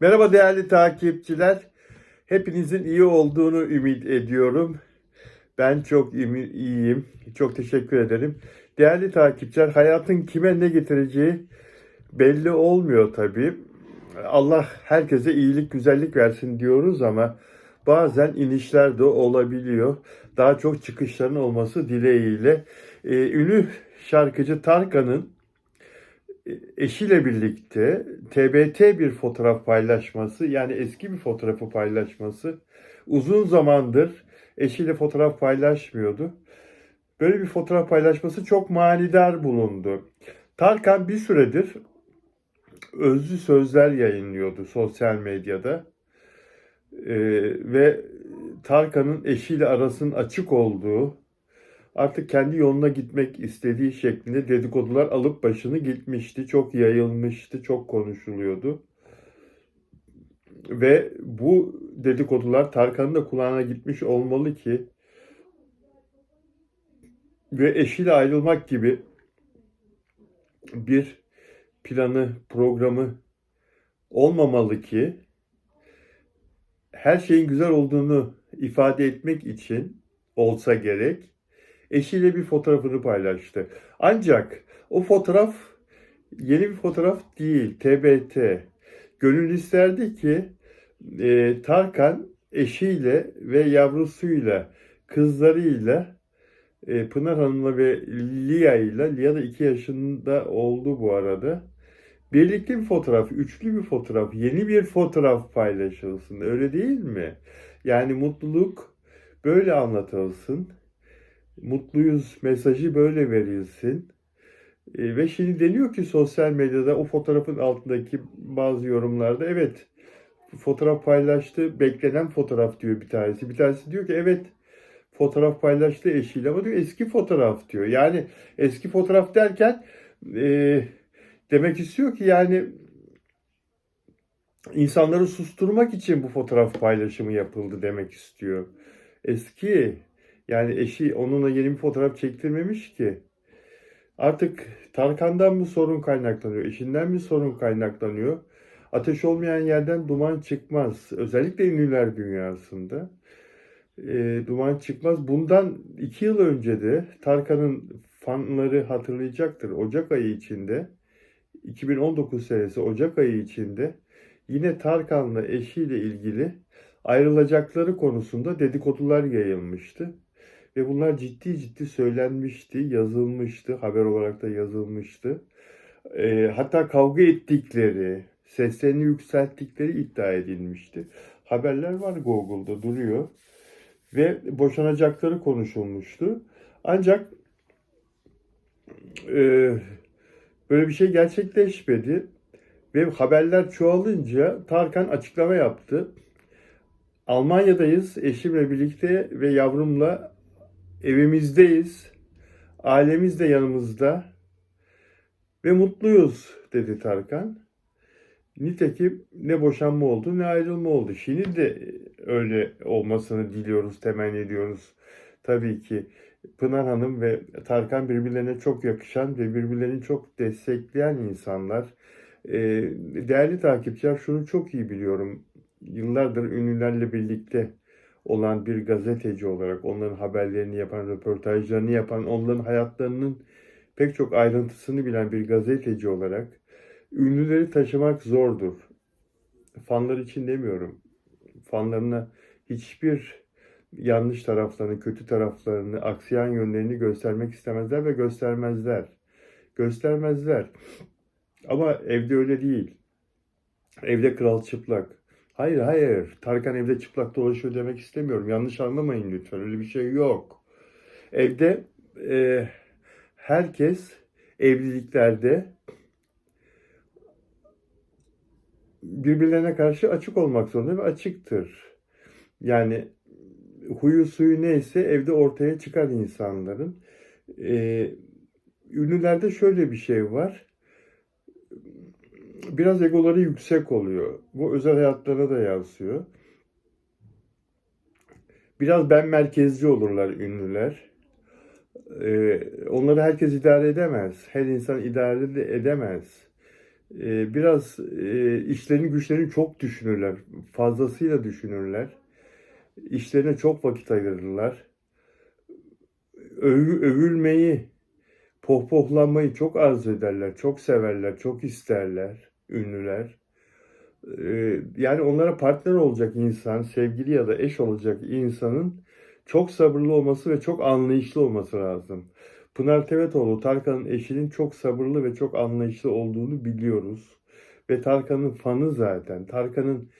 Merhaba değerli takipçiler. Hepinizin iyi olduğunu ümit ediyorum. Ben çok iyiyim. Çok teşekkür ederim. Değerli takipçiler, hayatın kime ne getireceği belli olmuyor tabii. Allah herkese iyilik, güzellik versin diyoruz ama bazen inişler de olabiliyor. Daha çok çıkışların olması dileğiyle. Ee, ünlü şarkıcı Tarkan'ın eşiyle birlikte TBT bir fotoğraf paylaşması yani eski bir fotoğrafı paylaşması uzun zamandır eşiyle fotoğraf paylaşmıyordu. Böyle bir fotoğraf paylaşması çok manidar bulundu. Tarkan bir süredir özlü sözler yayınlıyordu sosyal medyada. Ee, ve Tarkan'ın eşiyle arasının açık olduğu, artık kendi yoluna gitmek istediği şeklinde dedikodular alıp başını gitmişti. Çok yayılmıştı, çok konuşuluyordu. Ve bu dedikodular Tarkan'ın da kulağına gitmiş olmalı ki ve eşiyle ayrılmak gibi bir planı, programı olmamalı ki her şeyin güzel olduğunu ifade etmek için olsa gerek eşiyle bir fotoğrafını paylaştı. Ancak o fotoğraf yeni bir fotoğraf değil, TBT. Gönül isterdi ki e, Tarkan eşiyle ve yavrusuyla, kızlarıyla e, Pınar Hanım'la ve Lia ile, Lia da 2 yaşında oldu bu arada. Birlikte bir fotoğraf, üçlü bir fotoğraf, yeni bir fotoğraf paylaşılsın. Öyle değil mi? Yani mutluluk böyle anlatılsın. Mutluyuz mesajı böyle verilsin. E, ve şimdi deniyor ki sosyal medyada o fotoğrafın altındaki bazı yorumlarda evet fotoğraf paylaştı, beklenen fotoğraf diyor bir tanesi. Bir tanesi diyor ki evet fotoğraf paylaştı eşiyle ama diyor eski fotoğraf diyor. Yani eski fotoğraf derken e, demek istiyor ki yani insanları susturmak için bu fotoğraf paylaşımı yapıldı demek istiyor. Eski yani eşi onunla yeni bir fotoğraf çektirmemiş ki. Artık Tarkan'dan mı sorun kaynaklanıyor, eşinden mi sorun kaynaklanıyor? Ateş olmayan yerden duman çıkmaz. Özellikle ünlüler dünyasında e, duman çıkmaz. Bundan iki yıl önce de Tarkan'ın fanları hatırlayacaktır. Ocak ayı içinde 2019 senesi Ocak ayı içinde yine Tarkan'la eşiyle ilgili ayrılacakları konusunda dedikodular yayılmıştı. Ve bunlar ciddi ciddi söylenmişti, yazılmıştı, haber olarak da yazılmıştı. E, hatta kavga ettikleri, seslerini yükselttikleri iddia edilmişti. Haberler var Google'da duruyor ve boşanacakları konuşulmuştu. Ancak e, böyle bir şey gerçekleşmedi ve haberler çoğalınca Tarkan açıklama yaptı. Almanya'dayız, eşimle birlikte ve yavrumla evimizdeyiz. Ailemiz de yanımızda ve mutluyuz dedi Tarkan. Nitekim ne boşanma oldu ne ayrılma oldu. Şimdi de öyle olmasını diliyoruz, temenni ediyoruz. Tabii ki Pınar Hanım ve Tarkan birbirlerine çok yakışan ve birbirlerini çok destekleyen insanlar. Ee, değerli takipçiler şunu çok iyi biliyorum. Yıllardır ünlülerle birlikte olan bir gazeteci olarak onların haberlerini yapan, röportajlarını yapan, onların hayatlarının pek çok ayrıntısını bilen bir gazeteci olarak ünlüleri taşımak zordur. Fanlar için demiyorum. Fanlarına hiçbir yanlış taraflarını, kötü taraflarını, aksayan yönlerini göstermek istemezler ve göstermezler. Göstermezler. Ama evde öyle değil. Evde kral çıplak. Hayır hayır. Tarkan evde çıplak dolaşıyor demek istemiyorum. Yanlış anlamayın lütfen. Öyle bir şey yok. Evde e, herkes evliliklerde birbirlerine karşı açık olmak zorunda ve açıktır. Yani huyu suyu neyse evde ortaya çıkar insanların. Ee, ünlülerde şöyle bir şey var. Biraz egoları yüksek oluyor. Bu özel hayatlarına da yansıyor. Biraz ben merkezci olurlar ünlüler. Ee, onları herkes idare edemez. Her insan idare de edemez. e, biraz e, işlerini güçlerini çok düşünürler. Fazlasıyla düşünürler. İşlerine çok vakit ayırırlar. Övü- övülmeyi, pohpohlanmayı çok arzu ederler, çok severler, çok isterler ünlüler. Ee, Yani onlara partner olacak insan, sevgili ya da eş olacak insanın çok sabırlı olması ve çok anlayışlı olması lazım. Pınar Tevetoğlu, Tarkan'ın eşinin çok sabırlı ve çok anlayışlı olduğunu biliyoruz. Ve Tarkan'ın fanı zaten. Tarkan'ın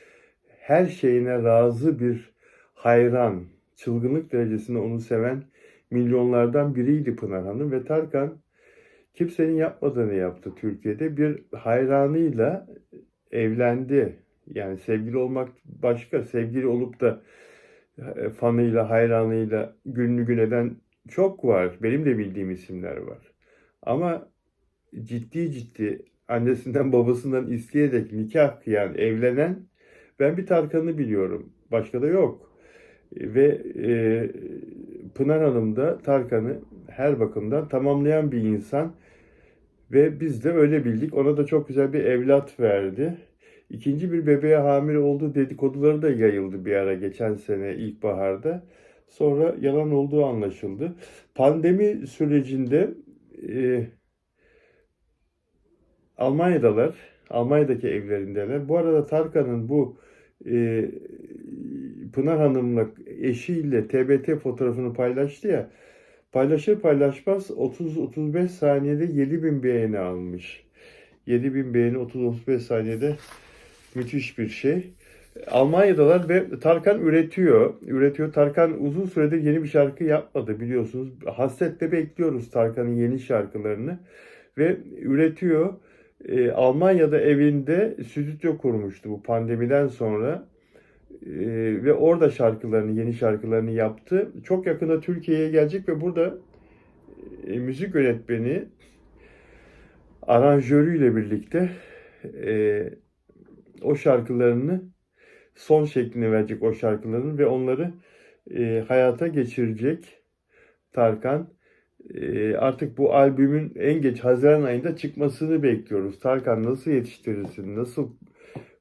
her şeyine razı bir hayran, çılgınlık derecesinde onu seven milyonlardan biriydi Pınar Hanım. Ve Tarkan kimsenin yapmadığını yaptı Türkiye'de. Bir hayranıyla evlendi. Yani sevgili olmak başka. Sevgili olup da e, fanıyla, hayranıyla gününü gün eden çok var. Benim de bildiğim isimler var. Ama ciddi ciddi annesinden babasından isteyerek nikah kıyan, evlenen ben bir Tarkan'ı biliyorum. Başka da yok. Ve e, Pınar Hanım da Tarkan'ı her bakımdan tamamlayan bir insan. Ve biz de öyle bildik. Ona da çok güzel bir evlat verdi. İkinci bir bebeğe hamile olduğu dedikoduları da yayıldı bir ara geçen sene ilkbaharda. Sonra yalan olduğu anlaşıldı. Pandemi sürecinde e, Almanya'dalar, Almanya'daki evlerindeler. Bu arada Tarkan'ın bu e, Pınar Hanım'la eşiyle TBT fotoğrafını paylaştı ya. Paylaşır paylaşmaz 30-35 saniyede 7000 beğeni almış. 7000 beğeni 30-35 saniyede müthiş bir şey. Almanya'dalar ve Tarkan üretiyor. Üretiyor. Tarkan uzun süredir yeni bir şarkı yapmadı biliyorsunuz. Hasretle bekliyoruz Tarkan'ın yeni şarkılarını. Ve üretiyor. Ee, Almanya'da evinde stüdyo kurmuştu bu pandemiden sonra. Ee, ve orada şarkılarını, yeni şarkılarını yaptı. Çok yakında Türkiye'ye gelecek ve burada e, müzik yönetmeni aranjörüyle birlikte e, o şarkılarını son şeklini verecek o şarkıların ve onları e, hayata geçirecek Tarkan. E, artık bu albümün en geç Haziran ayında çıkmasını bekliyoruz. Tarkan nasıl yetiştirirsin, nasıl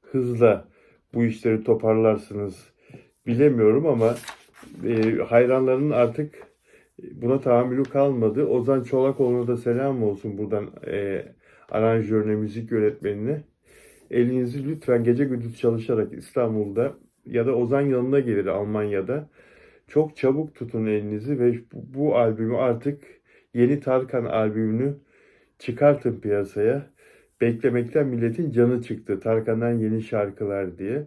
hızla bu işleri toparlarsınız bilemiyorum ama e, hayranların artık buna tahammülü kalmadı. Ozan Çolakoğlu'na da selam olsun buradan e, aranjörüne, müzik yönetmenine. Elinizi lütfen gece gündüz çalışarak İstanbul'da ya da Ozan yanına gelir Almanya'da. Çok çabuk tutun elinizi ve bu, bu albümü artık yeni Tarkan albümünü çıkartın piyasaya. Beklemekten milletin canı çıktı. Tarkan'dan yeni şarkılar diye.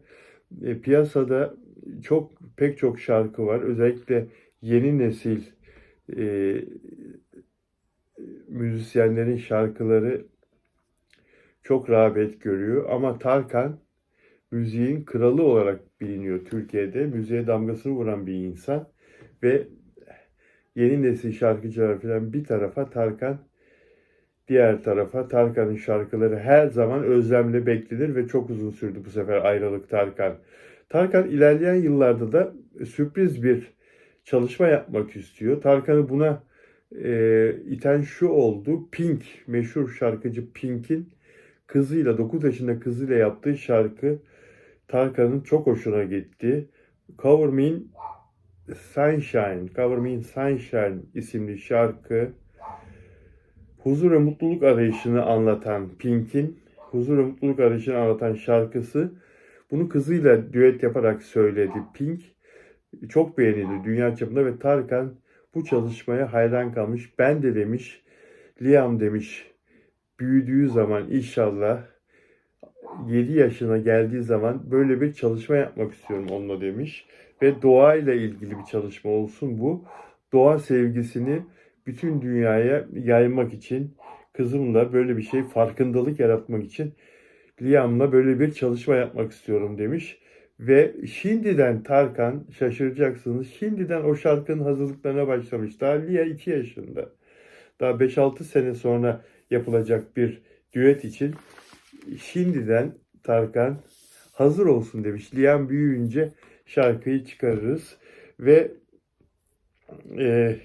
E, piyasada çok pek çok şarkı var. Özellikle yeni nesil e, müzisyenlerin şarkıları çok rağbet görüyor. Ama Tarkan müziğin kralı olarak biliniyor Türkiye'de. Müziğe damgasını vuran bir insan. Ve yeni nesil şarkıcılar falan bir tarafa Tarkan diğer tarafa Tarkan'ın şarkıları her zaman özlemle beklenir ve çok uzun sürdü bu sefer ayrılık Tarkan. Tarkan ilerleyen yıllarda da sürpriz bir çalışma yapmak istiyor. Tarkan'ı buna e, iten şu oldu. Pink, meşhur şarkıcı Pink'in kızıyla 9 yaşında kızıyla yaptığı şarkı Tarkan'ın çok hoşuna gitti. Cover Me in Sunshine, Cover Me in Sunshine isimli şarkı huzur ve mutluluk arayışını anlatan Pink'in huzur ve mutluluk arayışını anlatan şarkısı bunu kızıyla düet yaparak söyledi Pink. Çok beğenildi dünya çapında ve Tarkan bu çalışmaya hayran kalmış. Ben de demiş, Liam demiş, büyüdüğü zaman inşallah 7 yaşına geldiği zaman böyle bir çalışma yapmak istiyorum onunla demiş. Ve doğayla ilgili bir çalışma olsun bu. Doğa sevgisini bütün dünyaya yaymak için kızımla böyle bir şey farkındalık yaratmak için Liam'la böyle bir çalışma yapmak istiyorum demiş. Ve şimdiden Tarkan şaşıracaksınız. Şimdiden o şarkının hazırlıklarına başlamış. Daha Lia 2 yaşında. Daha 5-6 sene sonra yapılacak bir düet için şimdiden Tarkan hazır olsun demiş. Liam büyüyünce şarkıyı çıkarırız. Ve e,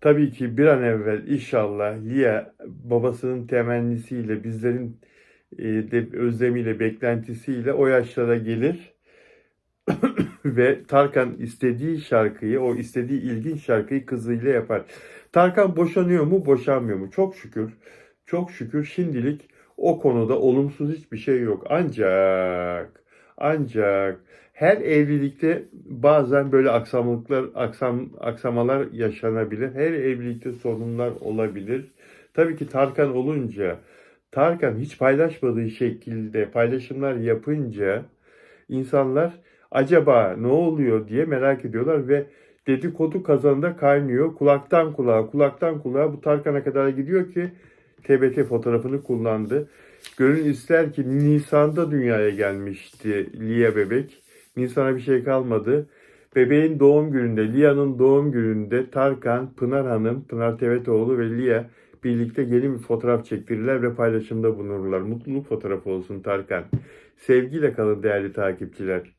tabii ki bir an evvel inşallah Lia babasının temennisiyle bizlerin e, de, özlemiyle, beklentisiyle o yaşlara gelir ve Tarkan istediği şarkıyı, o istediği ilginç şarkıyı kızıyla yapar. Tarkan boşanıyor mu, boşanmıyor mu? Çok şükür, çok şükür şimdilik o konuda olumsuz hiçbir şey yok. Ancak, ancak her evlilikte bazen böyle aksamalıklar, aksam, aksamalar yaşanabilir. Her evlilikte sorunlar olabilir. Tabii ki Tarkan olunca, Tarkan hiç paylaşmadığı şekilde paylaşımlar yapınca insanlar acaba ne oluyor diye merak ediyorlar ve dedikodu kazanında kaynıyor. Kulaktan kulağa, kulaktan kulağa bu Tarkan'a kadar gidiyor ki TBT fotoğrafını kullandı. Gönül ister ki Nisan'da dünyaya gelmişti Lia bebek. Nisan'a bir şey kalmadı. Bebeğin doğum gününde, Lia'nın doğum gününde Tarkan, Pınar Hanım, Pınar Tevetoğlu ve Lia birlikte yeni bir fotoğraf çektirirler ve paylaşımda bulunurlar. Mutluluk fotoğrafı olsun Tarkan. Sevgiyle kalın değerli takipçiler.